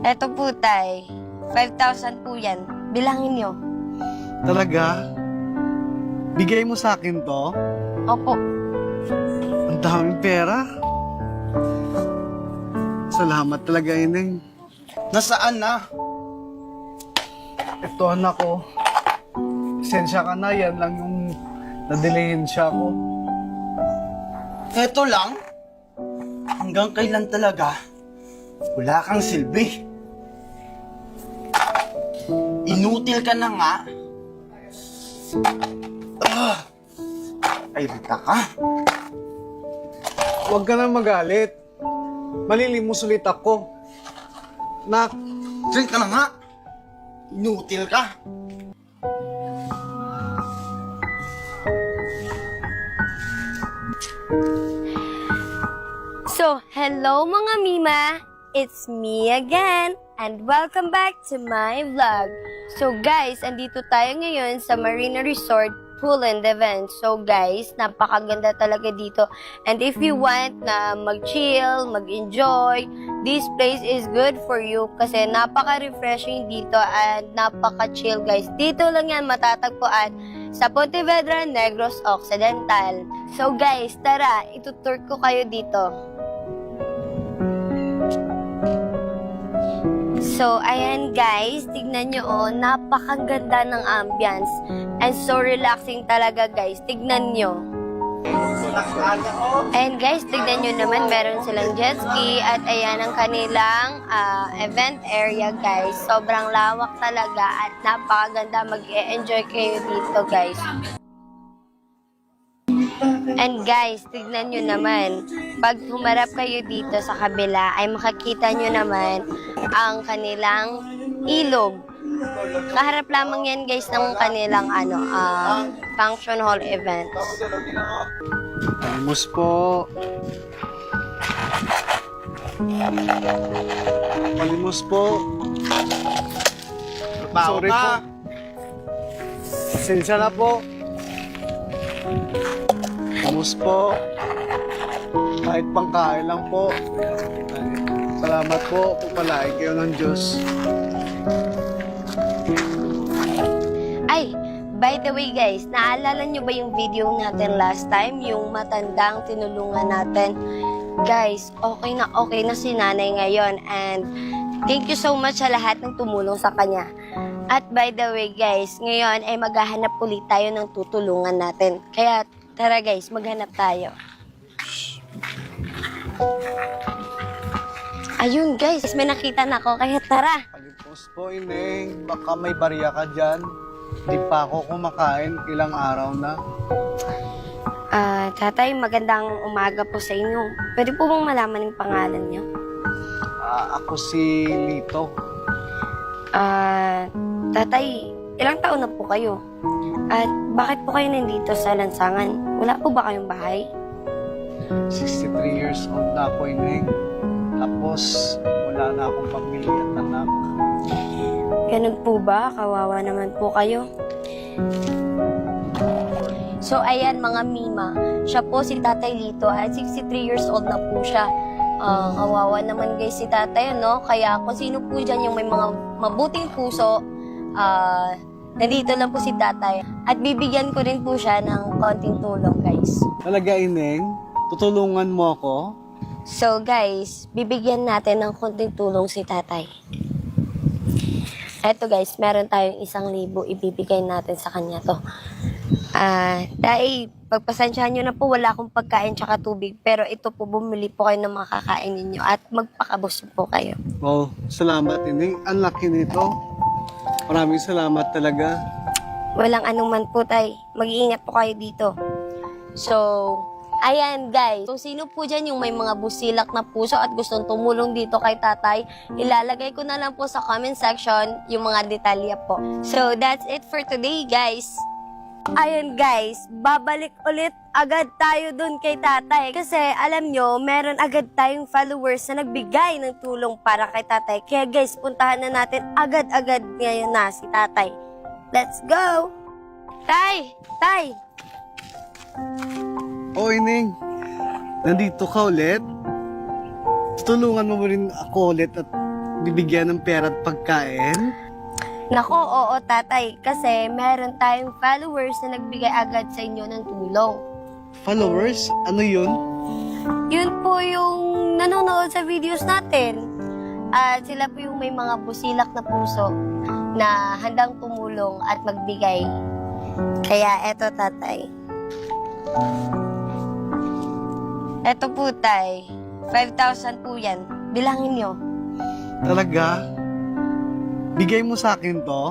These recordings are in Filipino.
Eto po, tay. 5,000 po yan. Bilangin nyo. Talaga? Bigay mo sa akin to? Opo. Ang daming pera. Salamat talaga, Ineng. Nasaan na? Ito, anak ko. Sensya ka na, yan lang yung nadelayin siya ko. Eto lang? Hanggang kailan talaga? Wala kang silbi. Inutil ka na nga. Ah, ay, rita ka. Huwag ka na magalit. Malilimos ulit ako. Nak, Drink ka na nga. Inutil ka. Hello mga Mima! It's me again! And welcome back to my vlog. So guys, andito tayo ngayon sa Marina Resort Pool and Event. So guys, napakaganda talaga dito. And if you want na mag-chill, mag-enjoy, this place is good for you kasi napaka-refreshing dito and napaka-chill guys. Dito lang yan matatagpuan sa Pontevedra Negros Occidental. So guys, tara, itutur ko kayo dito. So, ayan guys, tignan nyo oh, napakaganda ng ambience. And so relaxing talaga guys, tignan nyo. And guys, tignan nyo naman, meron silang jet ski at ayan ang kanilang ah, event area guys. Sobrang lawak talaga at napakaganda, mag-e-enjoy kayo dito guys. And guys, tignan nyo naman, pag humarap kayo dito sa kabila, ay makakita nyo naman ang kanilang ilog. Kaharap lamang yan guys ng kanilang ano, ah, function hall events. Palimos po. Palimos po. Sorry po. Pasensya na po. Palimos po. Kahit pangkain lang po. Salamat po. Pupalain kayo ng Diyos. Ay, by the way guys, naalala nyo ba yung video natin last time? Yung matandang tinulungan natin? Guys, okay na okay na si nanay ngayon and thank you so much sa lahat ng tumulong sa kanya. At by the way guys, ngayon ay maghahanap ulit tayo ng tutulungan natin. Kaya tara guys, maghanap tayo. Ayun guys, may nakita na ako kaya tara. Palimos po, Ineng. Baka may barya ka dyan. Di pa ako kumakain ilang araw na. Ah, tatay, magandang umaga po sa inyo. Pwede po bang malaman yung pangalan niyo? Ah, ako si Lito. Ah, tatay, ilang taon na po kayo? At bakit po kayo nandito sa lansangan? Wala po ba kayong bahay? 63 years old na ako, Ineng. Tapos, wala na akong pamilya at anak. Ganun po ba? Kawawa naman po kayo. So, ayan mga Mima. Siya po si Tatay Lito at 63 years old na po siya. Ah, kawawa naman guys si Tatay, ano? Kaya kung sino po dyan yung may mga mabuting puso, ah, nandito lang po si Tatay. At bibigyan ko rin po siya ng konting tulong, guys. Talaga, Ineng? Tutulungan mo ako? So guys, bibigyan natin ng konting tulong si tatay. Eto guys, meron tayong isang libo, ibibigay natin sa kanya to. Ah, dahil pagpasensyahan nyo na po, wala akong pagkain tsaka tubig. Pero ito po, bumili po kayo ng makakain ninyo at magpakabusog po kayo. Oh, salamat, Ineng. Ang laki nito. Maraming salamat talaga. Walang anuman po tay, mag-iingat po kayo dito. So, ayan guys, kung sino po dyan yung may mga busilak na puso at gustong tumulong dito kay tatay, ilalagay ko na lang po sa comment section yung mga detalya po. So, that's it for today guys. Ayun guys, babalik ulit agad tayo dun kay tatay. Kasi alam nyo, meron agad tayong followers na nagbigay ng tulong para kay tatay. Kaya guys, puntahan na natin agad-agad ngayon na si tatay. Let's go! Tay! Tay! Oh, Ineng. Nandito ka ulit? tulungan mo rin ako ulit at bibigyan ng pera at pagkain? Nako, oo tatay, kasi meron tayong followers na nagbigay agad sa inyo ng tulong. Followers? Ano yun? Yun po yung nanonood sa videos natin. At sila po yung may mga busilak na puso na handang tumulong at magbigay. Kaya eto tatay. Eto po tay. 5,000 po yan. Bilangin nyo. Talaga? Bigay mo sa akin to?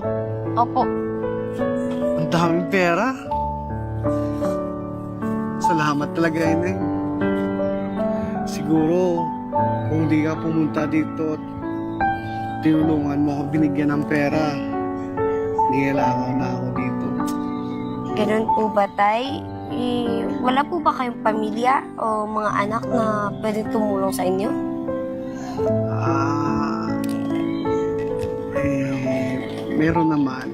Opo. Ang daming pera. Salamat talaga, Ineng. Siguro, kung di ka pumunta dito at tinulungan mo ako binigyan ng pera, nilalangaw na ako dito. Ganun po ba tay? Eh, wala po ba kayong pamilya o mga anak na pwede tumulong sa inyo? Meron naman.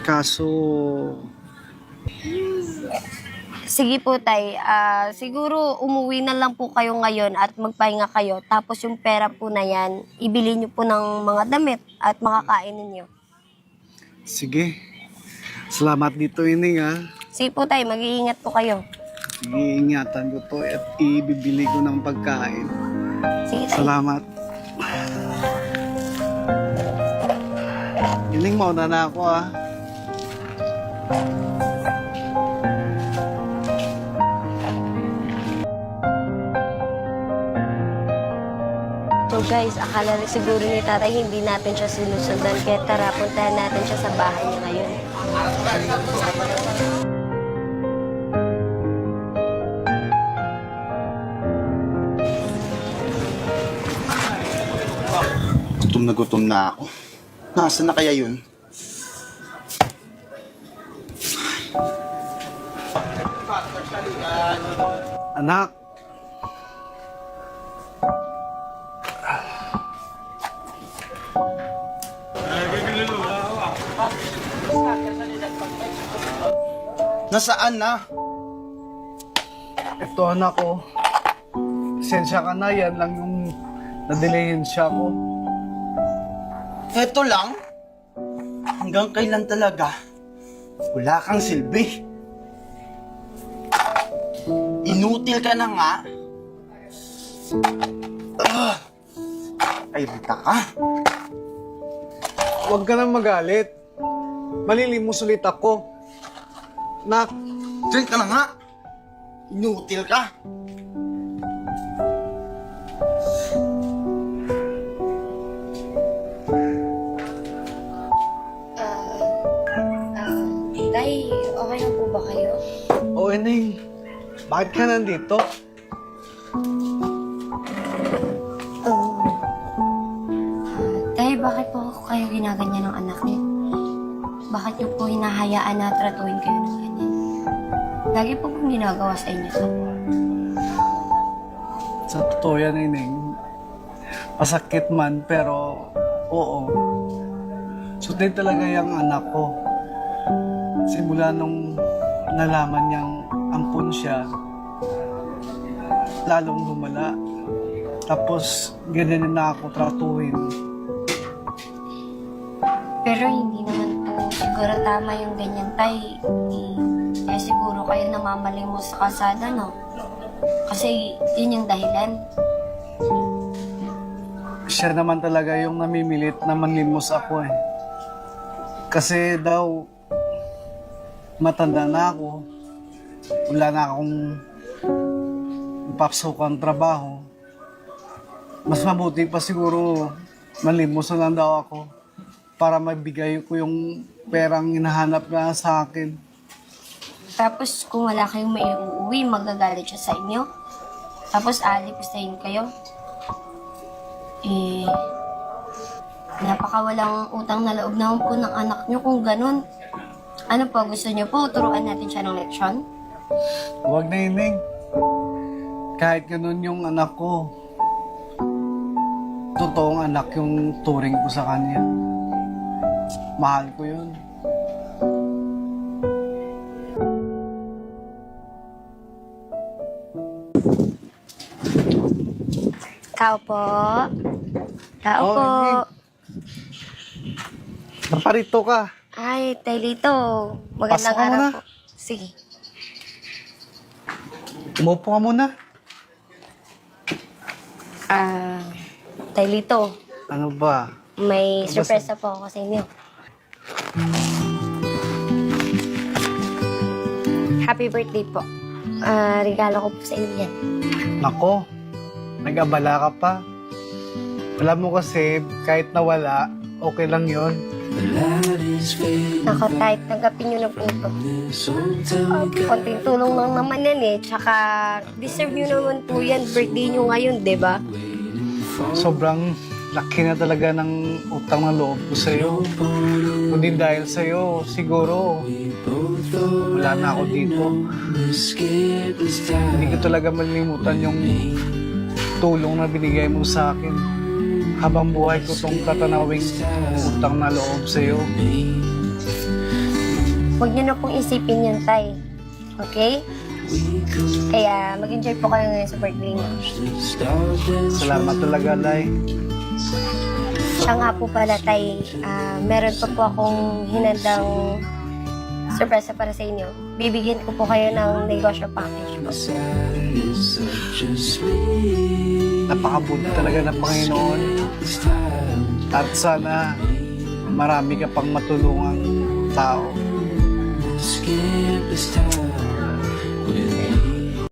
Kaso, Sige po, Tay. Ah, siguro umuwi na lang po kayo ngayon at magpahinga kayo. Tapos yung pera po na yan, ibili niyo po ng mga damit at makakain ninyo. sige. Salamat dito, Ining, ha. Sige po, Tay. Mag-iingat po kayo. Iingatan ko to at ibibili ko ng pagkain. Sige, Tay. Salamat. Ining, mauna na ako, ha. So guys, akala rin siguro ni tatay hindi natin siya sinusundan. Kaya tara, puntahan natin siya sa bahay niya ngayon. Gutom na gutom na ako. Nasaan na kaya yun? Anak. Nasaan na? Ito, anak ko. Sensya ka na, yan lang yung nadelayin siya ko. Eto lang? Hanggang kailan talaga? Wala kang silbi. Inutil ka na nga. Ah! Ay, rita ka. Huwag ka nang magalit. Malilimos ulit ako. Nak, Diyan ka na nga. Inutil ka. Bakit ka nandito? Tay, bakit po kayo ginaganyan ng anak niyo? Bakit niyo po hinahayaan na tratuhin kayo ng ganyan? Lagi po pong ginagawa sa inyo to. Sa totoo yan, Ining. Masakit man, pero oo. Sutin talaga yung anak ko. Simula nung nalaman niyang siya, lalong lumala. Tapos, ganyan na ako tratuhin. Pero hindi naman po siguro tama yung ganyan, Tay. Eh, eh siguro kayo namamaling mo sa kasada, no? Kasi yun yung dahilan. Siya naman talaga yung namimilit na manlimos ako eh. Kasi daw, matanda na ako. Wala na akong papsukang trabaho. Mas mabuti pa siguro manlimos na lang daw ako para magbigay ko yung perang hinahanap na sa akin. Tapos kung wala kayong may uuwi, magagalit siya sa inyo. Tapos aalipistahin kayo. Eh, napakawalang utang na loob naman po ng anak nyo kung ganun. Ano po, gusto nyo po, turuan natin siya ng leksyon? Huwag na ining. Kahit ganun yung anak ko, totoong anak yung turing ko sa kanya. Mahal ko yun. Tao po. Tao Oh, po. Naparito ka. Ay, Taylito. Magandang araw po. Sige. Umupo ka muna. Ah, Taylito. Ano ba? May Basta- surprise po ako sa inyo. Happy birthday po. Ah, regalo ko po sa inyo yan. Nako, nag-abala ka pa. Alam mo kasi, kahit nawala, okay lang yon. Nako, kahit tanggapin nyo na po ito. Konting tulong lang naman yan eh. Tsaka, deserve nyo naman po yan. Birthday nyo ngayon, di ba? Sobrang laki na talaga ng utang na loob ko sa'yo. Kundi dahil sa'yo, siguro, wala na ako dito. Hindi ko talaga malilimutan yung tulong na binigay mo sa akin. Habang buhay ko tong tatanawing utang na loob sa'yo. Huwag nyo na pong isipin yun, Tay. Okay? Kaya, mag-enjoy po kayo ngayon sa birthday nyo. Salamat talaga, Lai. Siya nga po pala, Tay, ah, meron pa po akong hinandang surprise para sa inyo. Bibigyan ko po kayo ng negosyo package po. Napakabuti talaga ng Panginoon. At sana marami ka pang matulungang tao.